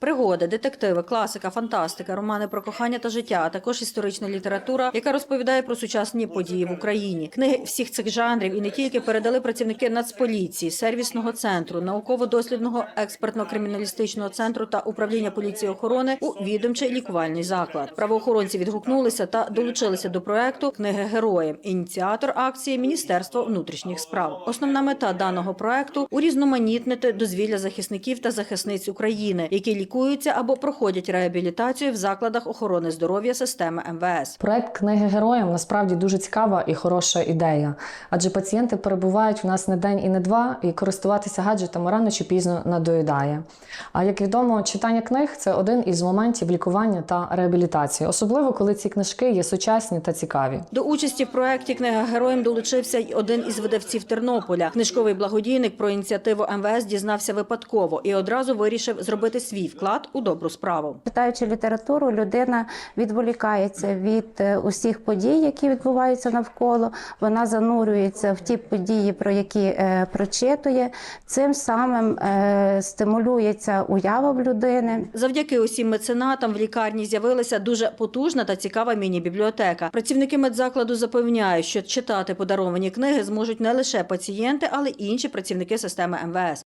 Пригоди, детективи, класика, фантастика, романи про кохання та життя, а також історична література, яка розповідає про сучасні події в Україні. Книги всіх цих жанрів і не тільки передали працівники Нацполіції, сервісного центру, науково-дослідного експертно-криміналістичного центру та управління поліції охорони у відомчий лікувальний заклад. Правоохоронці відгукнулися та долучилися до проекту Книги героям. Ініціатор акції Міністерство внутрішніх справ. Основна мета даного проекту урізноманітнити дозвілля захисників та захисниць України, які лікуються або проходять реабілітацію в закладах охорони здоров'я системи МВС. Проект книги героям насправді дуже цікава і хороша ідея, адже пацієнти перебувають в нас не день і не два, і користуватися гаджетами рано чи пізно надоїдає. А як відомо, читання книг це один із моментів лікування та реабілітації, особливо коли ці книжки є сучасні та цікаві. До участі в проєкті Книга героям долучився й один із видавців Тернополя. Книжковий благодійник про ініціативу МВС дізнався випадково і одразу вирішив зробити свій вклад у добру справу. Читаючи літературу, людина відволікається від е, усіх подій, які відбуваються навколо. Вона занурюється в ті події, про які е, прочитує. Цим самим е, стимулюється уява в людини. Завдяки усім меценатам в лікарні з'явилася дуже потужна та цікава міні-бібліотека. Працівники медзакладу запевняють, що читати подаровані книги зможуть не лише пацієнти, але й інші працівники системи МВС.